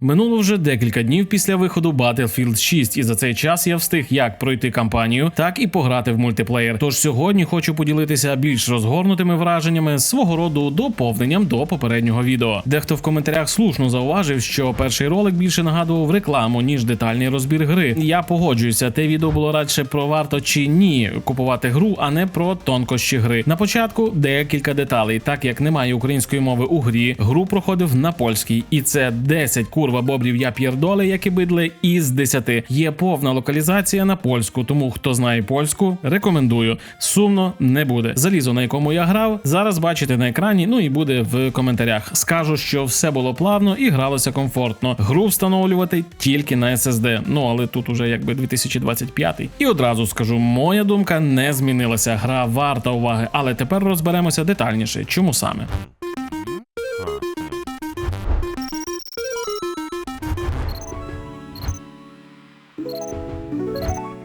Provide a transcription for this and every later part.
Минуло вже декілька днів після виходу Battlefield 6, і за цей час я встиг як пройти кампанію, так і пограти в мультиплеєр. Тож сьогодні хочу поділитися більш розгорнутими враженнями свого роду доповненням до попереднього відео. Дехто в коментарях слушно зауважив, що перший ролик більше нагадував рекламу ніж детальний розбір гри. Я погоджуюся, те відео було радше про варто чи ні купувати гру, а не про тонкощі гри. На початку декілька деталей, так як немає української мови у грі, гру проходив на польській, і це 10 курва бобрів я п'єрдоле, як і бидли, із 10. Є повна локалізація на польську, тому хто знає польську, рекомендую. Сумно не буде. Залізо, на якому я грав, зараз бачите на екрані, ну і буде в коментарях. Скажу, що все було плавно і гралося комфортно. Гру встановлювати тільки на SSD. Ну але тут уже якби 2025. І одразу скажу, моя думка не змінилася. Гра варта уваги, але тепер розберемося детальніше. Чому саме?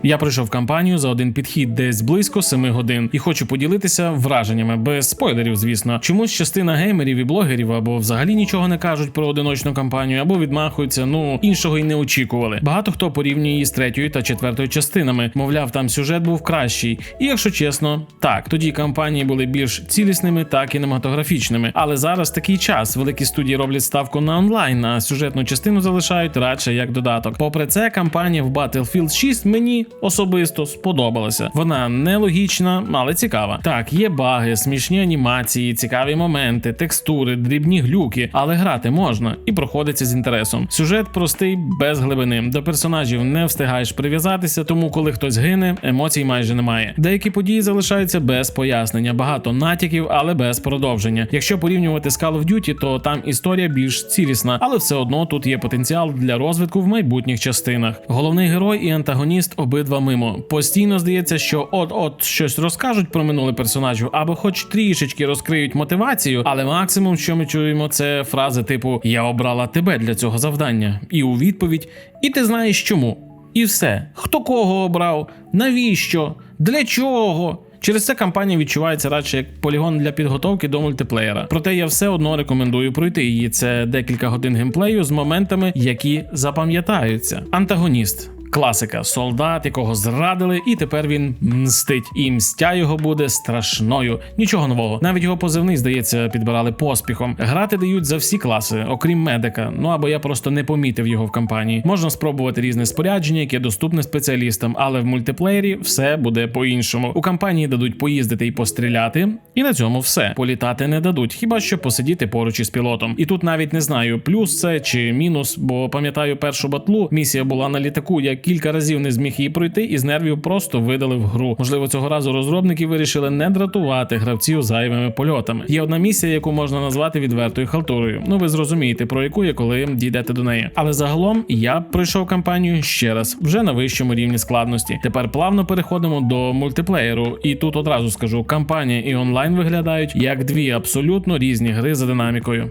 Я пройшов кампанію за один підхід десь близько 7 годин і хочу поділитися враженнями без спойлерів, звісно. Чомусь частина геймерів і блогерів або взагалі нічого не кажуть про одиночну кампанію, або відмахуються. Ну іншого й не очікували. Багато хто порівнює її з третьою та четвертою частинами. Мовляв, там сюжет був кращий. І якщо чесно, так тоді кампанії були більш цілісними та кінематографічними. Але зараз такий час. Великі студії роблять ставку на онлайн, а сюжетну частину залишають радше як додаток. Попри це, кампанія в Battlefield 6 мені особисто сподобалася. Вона нелогічна, але цікава. Так, є баги, смішні анімації, цікаві моменти, текстури, дрібні глюки, але грати можна і проходиться з інтересом. Сюжет простий, без глибини. До персонажів не встигаєш прив'язатися, тому коли хтось гине, емоцій майже немає. Деякі події залишаються без пояснення, багато натяків, але без продовження. Якщо порівнювати з Call of Duty, то там історія більш цілісна, але все одно тут є потенціал для розвитку в майбутніх частинах. Головний герой і антагоніст обидва мимо. Постійно здається, що от-от щось розкажуть про минуле персонажів, або хоч трішечки розкриють мотивацію, але максимум, що ми чуємо, це фрази типу Я обрала тебе для цього завдання, і у відповідь, і ти знаєш чому. І все. Хто кого обрав, навіщо, для чого. Через це кампанія відчувається радше як полігон для підготовки до мультиплеєра. Проте я все одно рекомендую пройти її. Це декілька годин геймплею з моментами, які запам'ятаються. Антагоніст. Класика, солдат, якого зрадили, і тепер він мстить. І мстя його буде страшною. Нічого нового. Навіть його позивний, здається, підбирали поспіхом. Грати дають за всі класи, окрім медика. Ну або я просто не помітив його в кампанії. Можна спробувати різне спорядження, яке доступне спеціалістам, але в мультиплеєрі все буде по-іншому. У кампанії дадуть поїздити і постріляти, і на цьому все. Політати не дадуть, хіба що посидіти поруч із пілотом. І тут навіть не знаю, плюс це чи мінус, бо пам'ятаю першу батлу. Місія була на літаку. Я кілька разів не зміг її пройти, і з нервів просто видали в гру. Можливо, цього разу розробники вирішили не дратувати гравців зайвими польотами. Є одна місія, яку можна назвати відвертою халтурою. Ну ви зрозумієте про яку є, коли дійдете до неї. Але загалом я пройшов кампанію ще раз, вже на вищому рівні складності. Тепер плавно переходимо до мультиплеєру, і тут одразу скажу, кампанія і онлайн виглядають як дві абсолютно різні гри за динамікою.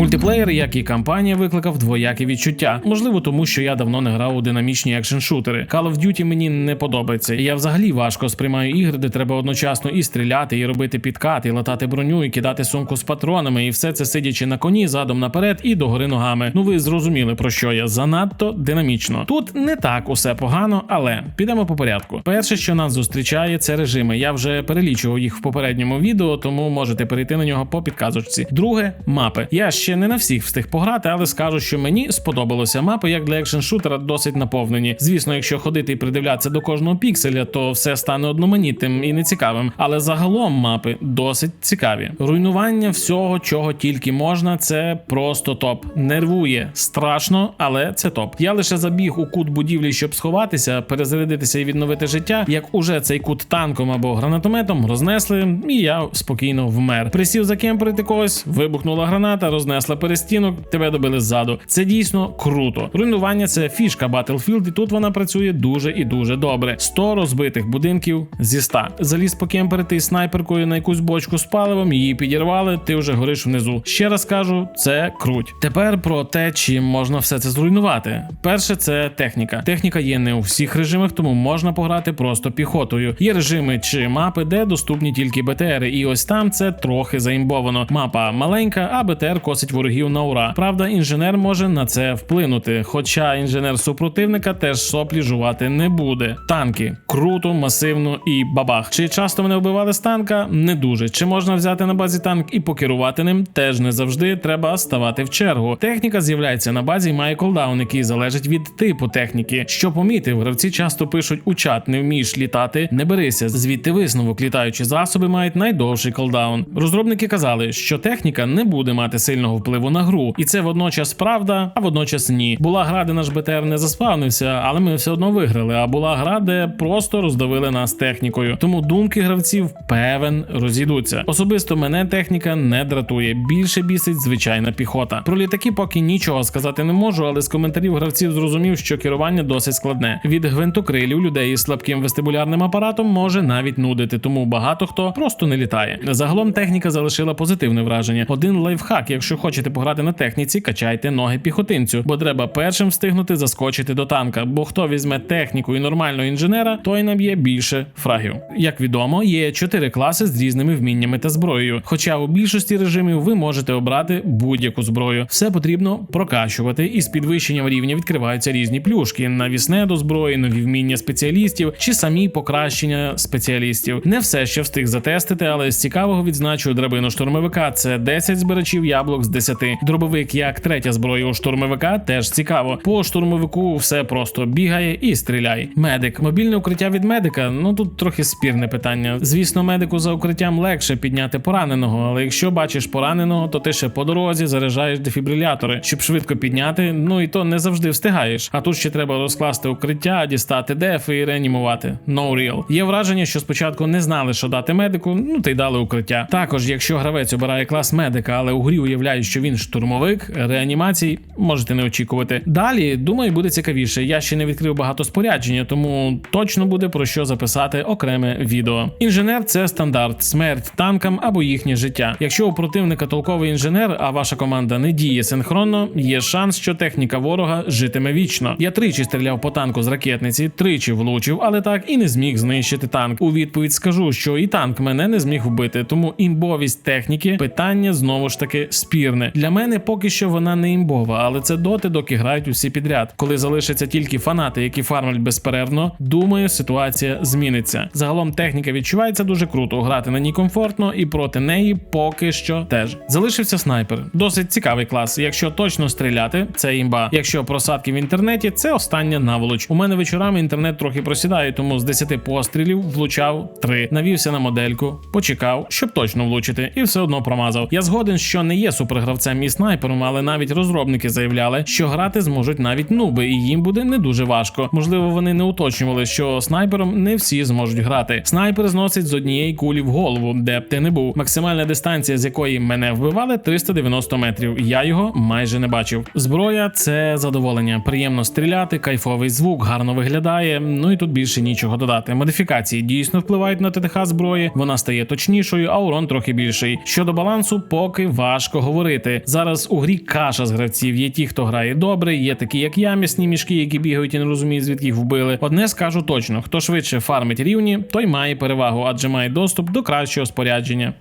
Мультиплеєр, як і кампанія, викликав двоякі відчуття. Можливо, тому що я давно не грав у динамічні екшн-шутери. Call of Duty мені не подобається. Я взагалі важко сприймаю ігри, де треба одночасно і стріляти, і робити підкат, і латати броню, і кидати сумку з патронами, і все це сидячи на коні, задом наперед і догори ногами. Ну ви зрозуміли про що я занадто динамічно. Тут не так усе погано, але підемо по порядку. Перше, що нас зустрічає, це режими. Я вже перелічував їх в попередньому відео, тому можете перейти на нього по підказочці. Друге мапи. Я ще не на всіх встиг пограти, але скажу, що мені сподобалося. Мапи, як для екшн-шутера, досить наповнені. Звісно, якщо ходити і придивлятися до кожного пікселя, то все стане одноманітним і нецікавим. Але загалом мапи досить цікаві. Руйнування всього, чого тільки можна, це просто топ. Нервує страшно, але це топ. Я лише забіг у кут будівлі, щоб сховатися, перезарядитися і відновити життя. Як уже цей кут танком або гранатометом рознесли, і я спокійно вмер. Присів закемперити когось, вибухнула граната, рознесла принесла перестінок, тебе добили ззаду. Це дійсно круто. Руйнування це фішка Battlefield, і тут вона працює дуже і дуже добре. 100 розбитих будинків зі 100. Заліз по покемперити снайперкою на якусь бочку з паливом, її підірвали, ти вже гориш внизу. Ще раз кажу, це круть. Тепер про те, чим можна все це зруйнувати. Перше, це техніка. Техніка є не у всіх режимах, тому можна пограти просто піхотою. Є режими чи мапи, де доступні тільки БТРи, і ось там це трохи заімбовано. Мапа маленька, а БТР косить ворогів на ура. Правда, інженер може на це вплинути. Хоча інженер супротивника теж соплі жувати не буде. Танки круто, масивно і бабах. Чи часто мене вбивали з танка? Не дуже. Чи можна взяти на базі танк і покерувати ним? Теж не завжди треба ставати в чергу. Техніка з'являється на базі і має колдаун, який залежить від типу техніки. Що помітив, гравці часто пишуть у чат: не вмієш літати, не берися. Звідти висновок літаючі засоби мають найдовший колдаун. Розробники казали, що техніка не буде мати сильного впливу на гру, і це водночас правда, а водночас ні. Була гра, де наш БТР не заспавнився, але ми все одно виграли. А була гра, де просто роздавили нас технікою. Тому думки гравців певен розійдуться. Особисто мене техніка не дратує. Більше бісить звичайна піхота. Про літаки поки нічого сказати не можу, але з коментарів гравців зрозумів, що керування досить складне. Від гвинтокрилів людей із слабким вестибулярним апаратом може навіть нудити, тому багато хто просто не літає. Загалом техніка залишила позитивне враження. Один лайфхак, якщо хочете пограти на техніці, качайте ноги піхотинцю, бо треба першим встигнути заскочити до танка. Бо хто візьме техніку і нормального інженера, той наб'є більше фрагів. Як відомо, є чотири класи з різними вміннями та зброєю. Хоча у більшості режимів ви можете обрати будь-яку зброю. Все потрібно прокачувати, і з підвищенням рівня відкриваються різні плюшки: навісне до зброї, нові вміння спеціалістів чи самі покращення спеціалістів. Не все ще встиг затестити, але з цікавого відзначу драбину штурмовика. Це 10 збирачів яблук з 10. Дробовик як третя зброя у штурмовика теж цікаво. По штурмовику все просто бігає і стріляй. Медик, мобільне укриття від медика. Ну тут трохи спірне питання. Звісно, медику за укриттям легше підняти пораненого, але якщо бачиш пораненого, то ти ще по дорозі заряджаєш дефібрилятори, щоб швидко підняти. Ну і то не завжди встигаєш. А тут ще треба розкласти укриття, дістати деф і реанімувати. No real. Є враження, що спочатку не знали, що дати медику, ну та й дали укриття. Також, якщо гравець обирає клас медика, але у грі уявляють, що він штурмовик, реанімацій можете не очікувати. Далі, думаю, буде цікавіше. Я ще не відкрив багато спорядження, тому точно буде про що записати окреме відео. Інженер це стандарт, смерть танкам або їхнє життя. Якщо у противника толковий інженер, а ваша команда не діє синхронно, є шанс, що техніка ворога житиме вічно. Я тричі стріляв по танку з ракетниці, тричі влучив, але так і не зміг знищити танк. У відповідь скажу, що і танк мене не зміг вбити, тому імбовість техніки питання знову ж таки спірне. Для мене поки що вона не імбова, але це доти, доки грають усі підряд. Коли залишаться тільки фанати, які фармлять безперервно, думаю, ситуація зміниться. Загалом техніка відчувається дуже круто. Грати на ній комфортно, і проти неї поки що теж залишився снайпер. Досить цікавий клас. Якщо точно стріляти, це імба. Якщо просадки в інтернеті, це остання наволоч. У мене вечорами інтернет трохи просідає, тому з 10 пострілів влучав 3. Навівся на модельку, почекав, щоб точно влучити, і все одно промазав. Я згоден, що не є супергравцем і снайпером, але навіть розробники заявляли, що грати зможуть навіть нуби, і їм буде не дуже важко. Можливо, вони не уточнювали, що снайпером не всі зможуть грати. Снайпер зносить з однієї кулі в голову, де б ти не був. Максимальна дистанція, з якої мене вбивали, 390 метрів. Я його майже не бачив. Зброя це задоволення. Приємно стріляти, кайфовий звук, гарно виглядає. Ну і тут більше нічого додати. Модифікації дійсно впливають на ТТХ зброї. Вона стає точнішою, а урон трохи більший. Щодо балансу, поки важко говорити. Зараз у грі каша з гравців. Є ті, хто грає добре, є такі, як я, м'ясні мішки, які бігають і не розуміють, звідки їх вбили. Одне скажу точно: хто швидше фармить рівні, той має перевагу, адже має доступ до кращого спорядження.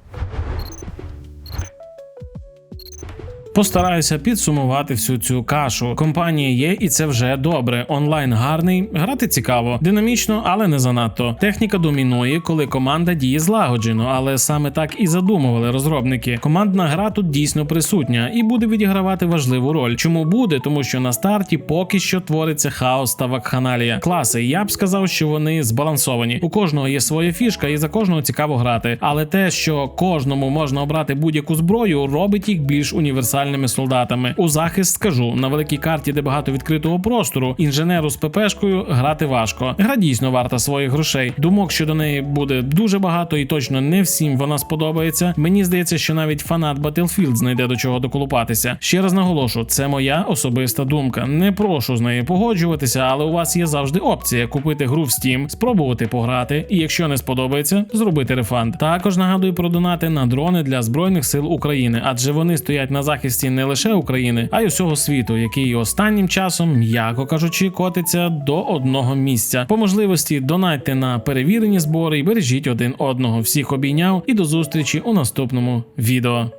Постараюся підсумувати всю цю кашу. Компанія є, і це вже добре. Онлайн гарний, грати цікаво, динамічно, але не занадто. Техніка домінує, коли команда діє злагоджено, але саме так і задумували розробники. Командна гра тут дійсно присутня і буде відігравати важливу роль. Чому буде? Тому що на старті поки що твориться хаос та вакханалія. Класи, я б сказав, що вони збалансовані. У кожного є своя фішка, і за кожного цікаво грати. Але те, що кожному можна обрати будь-яку зброю, робить їх більш універсальними реальними солдатами. У захист скажу на великій карті, де багато відкритого простору, інженеру з ППшкою грати важко. Гра дійсно варта своїх грошей. Думок щодо неї буде дуже багато, і точно не всім вона сподобається. Мені здається, що навіть фанат Battlefield знайде до чого доколупатися. Ще раз наголошу, це моя особиста думка. Не прошу з нею погоджуватися, але у вас є завжди опція купити гру в Steam, спробувати пограти, і якщо не сподобається, зробити рефанд. Також нагадую про донати на дрони для збройних сил України, адже вони стоять на захисті не лише України, а й усього світу, який останнім часом, м'яко кажучи, котиться до одного місця. По можливості донайте на перевірені збори і бережіть один одного. Всіх обійняв і до зустрічі у наступному відео.